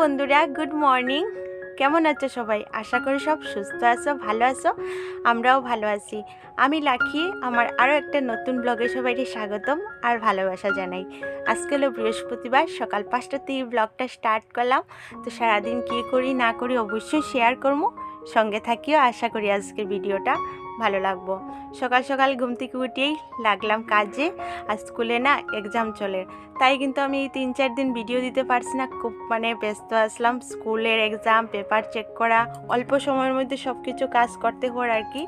বন্ধুরা good morning কেমন আছো সবাই? আশা করি সব সুস্থ আছো, ভালো আছো, আমরাও ভালো আছি। আমি লাখি আমার আরও একটা নতুন ব্লগে সবাইকে স্বাগতম আর ভালোবাসা জানাই। আজকে হলো বৃহস্পতিবার, সকাল পাঁচটাতে এই ব্লগটা স্টার্ট করলাম। তো সারাদিন কী করি না করি অবশ্যই শেয়ার করব। সঙ্গে থাকিও, আশা করি আজকের ভিডিওটা ভালো লাগবো। সকাল সকাল ঘুম থেকে উঠেই লাগলাম কাজে আর স্কুলে না এক্সাম চলে। তাই কিন্তু আমি তিন চার দিন ভিডিও দিতে পারছি না, খুব মানে ব্যস্ত আসলাম। স্কুলের এক্সাম পেপার চেক করা, অল্প সময়ের মধ্যে সব কিছু কাজ করতে হওয়ার আর কি।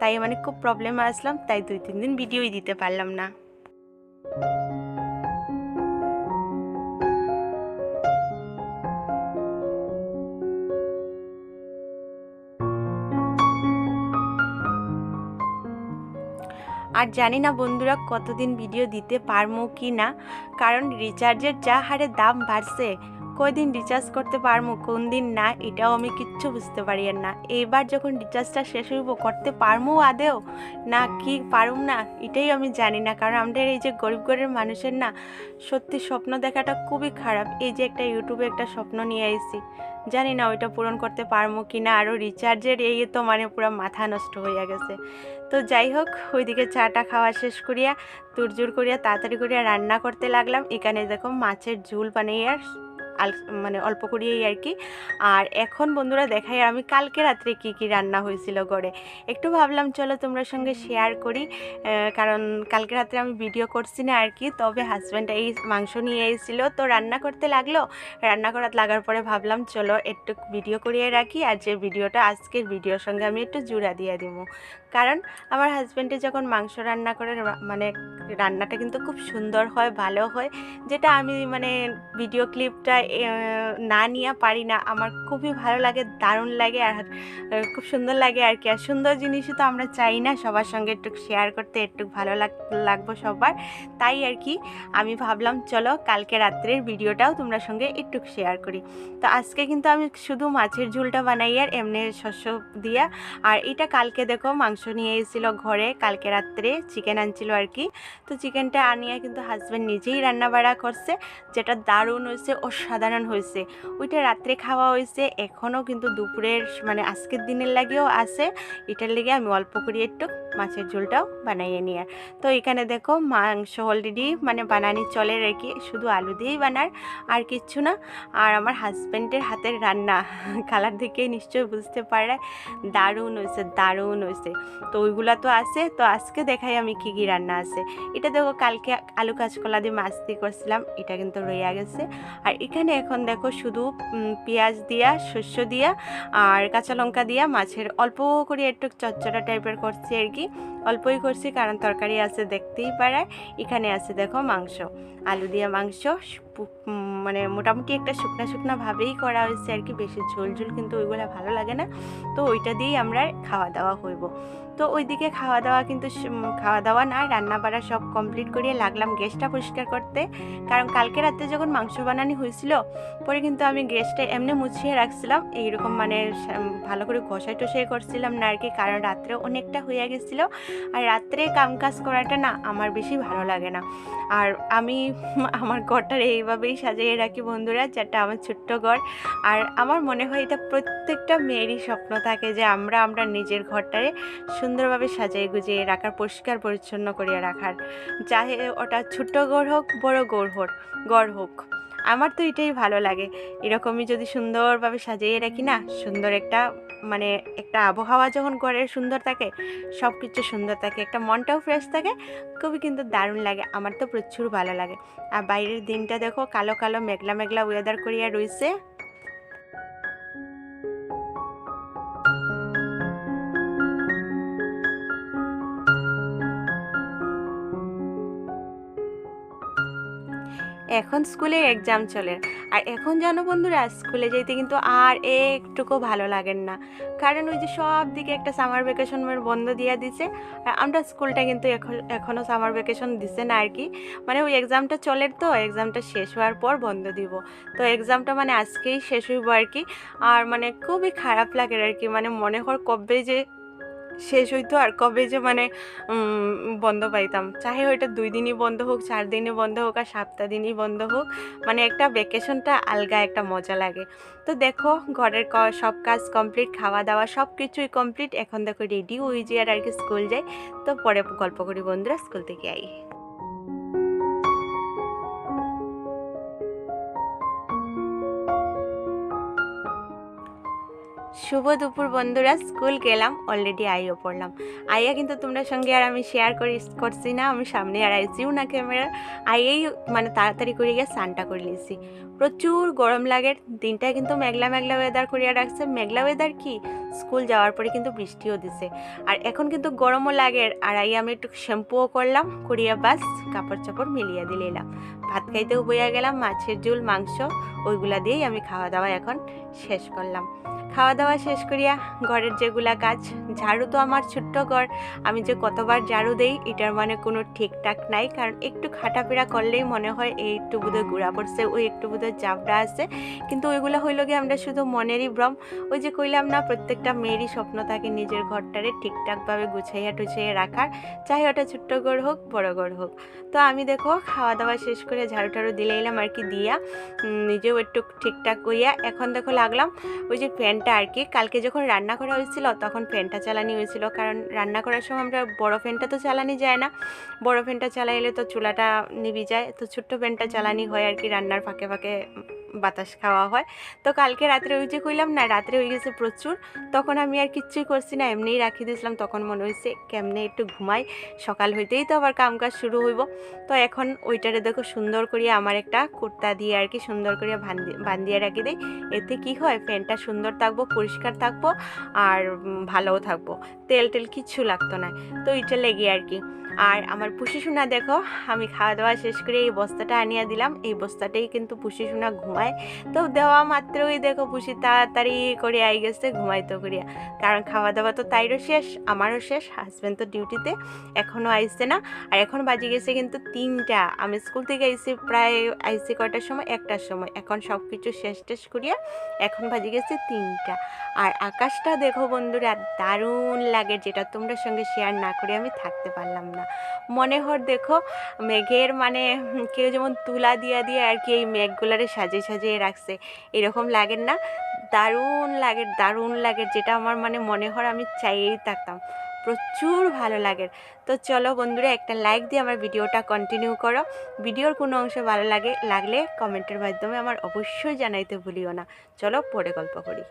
তাই মানে খুব প্রবলেমে আসলাম, তাই দুই তিন দিন ভিডিওই দিতে পারলাম না। আর জানি না বন্ধুরা কতদিন ভিডিও দিতে পারব কি না, কারণ রিচার্জের যা হারে দাম বাড়ছে, কয়দিন রিচার্জ করতে পারব কোন দিন না, এটাও আমি কিচ্ছু বুঝতে পারি আর না। এইবার যখন রিচার্জটা শেষ হইব, করতে পারব আদেও? না, কি পারুম না, এটাই আমি জানি না, কারণ আমাদের এই যে গরিব গরিব মানুষের না, সত্যি স্বপ্ন দেখাটা খুবই খারাপ। এই যে একটা ইউটিউবে একটা স্বপ্ন নিয়ে আইছি জানি না ওইটা পূরণ করতে পারব কি না আরও রিচার্জের এই তো মানে পুরো মাথা নষ্ট হয়ে গেছে। তো যাই হোক, ওইদিকে চাটা খাওয়া শেষ করিয়া তুরজুর করিয়া, তাড়াতাড়ি করিয়া রান্না করতে লাগলাম। এখানে দেখো মাছের ঝুল আল মানে অল্প করিয়েই আর কি আর এখন বন্ধুরা দেখাই আমি কালকে রাত্রে কি কি রান্না হয়েছিল গড়ে একটু ভাবলাম, চলো তোমরা সঙ্গে শেয়ার করি। কারণ কালকে রাত্রে আমি ভিডিও করছি না আর কি তবে হাজব্যান্ড এই মাংস নিয়ে এসেছিল। তো রান্না করতে লাগল। রান্না করার লাগার পরে ভাবলাম, চলো একটু ভিডিও করিয়ে রাখি। আর যে ভিডিওটা আজকের ভিডিওর সঙ্গে আমি একটু জুড়া দিয়ে দিব। কারণ আমার হাজব্যান্ডে যখন মাংস রান্না করে মানে রান্নাটা কিন্তু খুব সুন্দর হয়, ভালো হয়। যেটা আমি মানে ভিডিও ক্লিপটা না নিয়ে পারি না। আমার খুবই ভালো লাগে, দারুণ লাগে আর খুব সুন্দর লাগে আর কি। আর সুন্দর জিনিসই তো আমরা চাই না সবার সঙ্গে একটু শেয়ার করতে, একটু ভালো লাগ, লাগবো সবার। তাই আর কি, আমি ভাবলাম চলো কালকে রাত্রের ভিডিওটাও তোমরা সঙ্গে একটু শেয়ার করি। তো আজকে কিন্তু আমি শুধু মাছের ঝুলটা বানাই আর এমনি শস্য দিয়া। আর এটা কালকে দেখো মাংস নিয়ে এসেছিল ঘরে, কালকে রাত্রে চিকেন আনছিল আর কি। তো চিকেনটা আনিয়া কিন্তু হাজব্যান্ড নিজেই রান্না বাড়া করছে, যেটা দারুণ হয়েছে, অসাধারণ হয়েছে। ওইটা রাত্রে খাওয়া হয়েছে এখনও কিন্তু দুপুরের মানে আজকের দিনের লাগেও আছে। এটার লেগে আমি অল্প করি একটু মাছের ঝোলটাও বানাইয়ে নিয়ে। তো এখানে দেখো মাংস অলরেডি মানে বানানি চলে রেখে শুধু আলু দিয়েই বানার, আর কিচ্ছু না। আর আমার হাজব্যান্ডের হাতের রান্না কালার দেখেই নিশ্চয়ই বুঝতে পারে। দারুণ হয়েছে দারুণ হয়েছে তো ওইগুলা তো আছে, তো আজকে দেখাই আমি কী কী রান্না আছে। এটা দেখো কালকে আলু কাঁচকলা দিয়ে মাছ দিয়ে করছিলাম, এটা কিন্তু রইয়া গেছে। আর এখানে এখন দেখো শুধু পেঁয়াজ দিয়া, শস্য দিয়া, আর কাঁচা লঙ্কা দিয়া মাছের, অল্প করে একটু চচ্চড়া টাইপের করছি আর কি। অল্পই করছি কারণ তরকারি আছে দেখতেই পারায় এখানে আছে দেখো মাংস আলু দিয়ে মাংস মানে মোটামুটি একটা শুকনা শুকনা ভাবেই করা হয়েছে আর কি। বেশি ঝোল ঝোল কিন্তু ওইগুলো ভালো লাগে না। তো ওইটা দিয়েই আমরা খাওয়া দাওয়া হইব। তো ওইদিকে খাওয়া দাওয়া কিন্তু খাওয়া দাওয়া না, রান্না বাড়া সব কমপ্লিট করিয়ে লাগলাম গ্যাসটা পরিষ্কার করতে। কারণ কালকে রাতে যখন মাংস বানানি হয়েছিল, পরে কিন্তু আমি গ্যাসটা এমনি মুছিয়ে রাখছিলাম। এইরকম মানে ভালো করে ঘষাই টসাই করছিলাম না আর কি, কারণ রাত্রে অনেকটা হয়ে গেছিল। আর রাত্রে কাম কাজ করাটা না আমার বেশি ভালো লাগে না। আর আমি, আমার ঘরটার এইভাবেই সাজিয়ে রাখি বন্ধুরা যেটা আমার ছোট্ট ঘর। আর আমার মনে হয় এটা প্রত্যেকটা মেয়েরই স্বপ্ন থাকে যে আমরা আমরা নিজের ঘরটারে সুন্দরভাবে সাজিয়ে গুজিয়ে রাখার, পরিষ্কার, পরিচ্ছন্ন করিয়ে রাখার। চাহে ওটা ছোট্ট গড় হোক, বড় গড় হোক গড় হোক। আমার তো এটাই ভালো লাগে। এরকমই যদি সুন্দরভাবে সাজিয়ে রাখি না, সুন্দর একটা মানে একটা আবহাওয়া যখন ঘরের সুন্দর থাকে সব কিছু সুন্দর থাকে, একটা মনটাও ফ্রেশ থাকে, খুবই কিন্তু দারুণ লাগে। আমার তো প্রচুর ভালো লাগে। আর বাইরের দিনটা দেখো, কালো কালো, মেঘলা মেঘলা ওয়েদার করিয়া রয়েছে এখন স্কুলে এক্সাম চলে। আর এখন জানো বন্ধুরা, স্কুলে যেতে কিন্তু আর একটুকু ভালো লাগেন না। কারণ ওই যে সব দিকে একটা সামার ভ্যাকেশন বন্ধ দিয়ে দিছে। আর আমরা স্কুলটা কিন্তু এখন এখনও সামার ভ্যাকেশন দিছে না আর কি। মানে ওই এক্সামটা চলে তো এক্সামটা শেষ হওয়ার পর বন্ধ দিব। তো এক্সামটা মানে আজকেই শেষ হইব আর কি। আর মানে খুবই খারাপ লাগে আর কি। মানে মনে হয় কবে যে শেষ হইতো আর কবে যে মানে বন্ধ পাইতাম। চাহে ওইটা দুই দিনই বন্ধ হোক, চার দিনই বন্ধ হোক আর সাতটা দিনই বন্ধ হোক। মানে একটা ভ্যাকেশনটা আলগা একটা মজা লাগে। তো দেখো, ঘরের সব কাজ কমপ্লিট খাওয়া দাওয়া সব কিছুই কমপ্লিট এখন দেখো রেডি হয়ে যে আর কি স্কুল যাই। তো পরে গল্প করি বন্ধুরা স্কুল থেকে আই। শুভ দুপুর বন্ধুরা, স্কুল গেলাম অলরেডি আইও পড়লাম। আইয়া কিন্তু তোমরা সঙ্গে আর আমি শেয়ার করি, করছি না, আমি সামনে আর আইছিও না ক্যামেরার আইয়েই মানে তাড়াতাড়ি করে গিয়ে স্নানটা করে নিয়েছি। প্রচুর গরম লাগে দিনটা কিন্তু মেঘলা মেঘলা ওয়েদার করিয়া রাখছে। মেঘলা ওয়েদার কি? স্কুল যাওয়ার পরে কিন্তু বৃষ্টিও দিছে। আর এখন কিন্তু গরমও লাগে, আর আই আমি একটু শ্যাম্পুও করলাম, করিয়া বাস কাপড় চাপড় মিলিয়ে দিলাম ভাত খাইতেও বইয়া গেলাম, মাছের ঝোল, মাংস, ওইগুলা দিয়েই আমি খাওয়া দাওয়া এখন শেষ করলাম। খাওয়া দাওয়া শেষ করিয়া ঘরের যেগুলা কাজ ঝাড়ু তো আমার ছোট্ট ঘর। আমি যে কতবার ঝাড়ু দেই, এটার মানে কোনো ঠিকঠাক নাই, কারণ একটু খাটাপেরা করলেই মনে হয় এই একটু বোধহয় গুঁড়া পড়ছে, ওই একটু বোধহয় জাবড়া আছে। কিন্তু ওইগুলো হইল গিয়ে আমরা শুধু মনেরই ভ্রম। ওই যে কইলাম না, প্রত্যেকটা মেয়েরই স্বপ্ন থাকে নিজের ঘরটারে ঠিকঠাকভাবে গুছাইয়া টুছাইয়া রাখার। চাই ওটা ছোট্ট ঘর হোক, বড় ঘর হোক। তো আমি দেখো খাওয়া দাওয়া শেষ করে ঝাড়ু টাড়ু দিলে এলাম আর কি দিয়া। নিজেও একটু ঠিকঠাক কইয়া এখন দেখো লাগলাম, ওই যে ফ্যানটা আর কি কালকে যখন রান্না করা হয়েছিল, তখন ফ্যানটা চালানি হয়েছিল। কারণ রান্না করার সময় আমরা বড়ো ফ্যানটা তো চালানি যায় না। বড়ো ফ্যানটা চালাইলে তো চুলাটা নিবি যায়। তো ছোট্ট ফ্যানটা চালানি হয় আর কি রান্নার ফাঁকে ফাঁকে বাতাস খাওয়া হয়। তো কালকে রাত্রে ওই যে কইলাম না, রাত্রে হয়ে গেছে প্রচুর, তখন আমি আর কিচ্ছুই করছি না, এমনিই রাখি দিয়েছিলাম, তখন মনে হয়েছে কেমনে একটু ঘুমাই, সকাল হইতেই তো আবার কাম কাজ শুরু হইব। তো এখন ওইটারে দেখো সুন্দর করিয়া আমার একটা কুর্তা দিয়ে আর কি সুন্দর করিয়া বান্ধিয়ে রাখি দিই। এতে কি হয়, ফ্যানটা সুন্দর থাকব, পরিষ্কার থাকব, আর ভালোও থাকব। তেল টেল কিচ্ছু লাগতো না। তো এটা লেগে আর কি। আর আমার পুষি সোনা দেখো, আমি খাওয়া দাওয়া শেষ করে এই বস্তাটা আনিয়া দিলাম। এই বস্তাটাই কিন্তু পুষি সোনা ঘুমায়। তো দেওয়া মাত্রই দেখো পুষি তাড়াতাড়ি করে আই গেছে, ঘুমাইতো করিয়া। কারণ খাওয়া দাওয়া তো তাইরও শেষ, আমারও শেষ হাজব্যান্ড তো ডিউটিতে এখনও আইসছে না। আর এখন বাজে গেছে কিন্তু তিনটা। আমি স্কুল থেকে আইসি প্রায় আইসি কয়টার সময়? একটার সময়। এখন সব কিছু শেষ টেস করিয়া এখন বাজে গেছে তিনটা। আর আকাশটা দেখো বন্ধুরা, দারুণ লাগে, যেটা তোমরা সঙ্গে শেয়ার না করে আমি থাকতে পারলাম না। মনে হর দেখো, মেঘের মানে কেউ যেমন তুলা দিয়া দিয়ে আর কি এই মেঘগুলারে সাজিয়ে সাজিয়ে রাখছে, এরকম লাগেন না। দারুণ লাগে দারুণ লাগে, যেটা আমার মানে মনে হয় আমি চাইয়েই থাকতাম। প্রচুর ভালো লাগে। তো চলো বন্ধুরা, একটা লাইক দিয়ে আমার ভিডিওটা কন্টিনিউ করো। ভিডিওর কোনো অংশ ভালো লাগে, লাগলে কমেন্টের মাধ্যমে আমার অবশ্যই জানাইতে ভুলিও না। চলো পরে গল্প করি।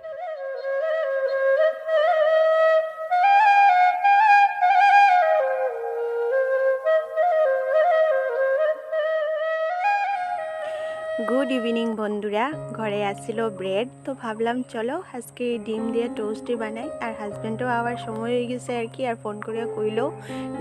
গুড ইভিনিং বন্ধুরা। ঘরে আসছিল ব্রেড তো ভাবলাম চলো আজকে ডিম দিয়ে টোস্টই বানাই। আর হাজব্যান্ডও আবার সময় হয়ে গেছে আর কি, আর ফোন করে কইলো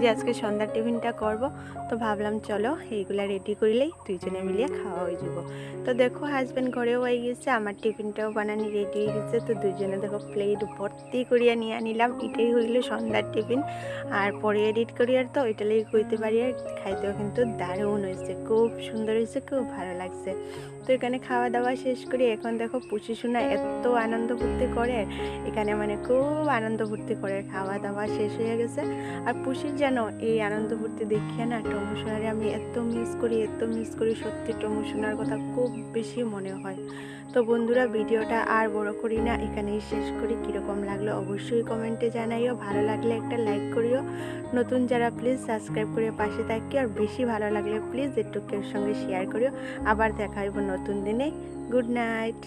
যে আজকে সন্ধ্যার টিফিনটা করব। তো ভাবলাম চলো এইগুলা রেডি করলেই দুইজনে মিলিয়ে খাওয়া হয়ে যাব। তো দেখো হাজব্যান্ড ঘরেও হয়ে গেছে, আমার টিফিনটাও বানানি রেডি হয়ে গেছে। তো দুইজনে দেখো প্লেট ভর্তি করিয়া নিয়ে নিলাম। এটাই হইল সন্ধ্যার টিফিন। আর পরে এডিট করি আর তো লেগে কইতে পারি আর খাইতেও কিন্তু দারুণ হয়েছে। খুব সুন্দর হয়েছে, খুব ভালো লাগছে। তো এখানে খাওয়া দাওয়া শেষ করে এখন দেখো পুষি শোনা এত আনন্দ ফুর্তি করে। এখানে মানে খুব আনন্দ ফুর্তি করে, খাওয়া দাওয়া শেষ হয়ে গেছে। আর পুষির যেন এই আনন্দ ফুর্তি দেখিয়ে না টমু সোনারে আমি এত মিস করি, এত মিস করি, সত্যি টমু সোনার কথা খুব বেশি মনে হয়। তো বন্ধুরা, ভিডিওটা আর বড় করি না, এখানেই শেষ করি। কীরকম লাগল অবশ্যই কমেন্টে জানাইও। ভালো লাগলে একটা লাইক করিও। নতুন যারা প্লিজ সাবস্ক্রাইব করে পাশে থাকি আর বেশি ভালো লাগলে প্লিজ একটু কেউ সঙ্গে শেয়ার করিও। আবার দেখা হইব নতুন দিনে গুড নাইট।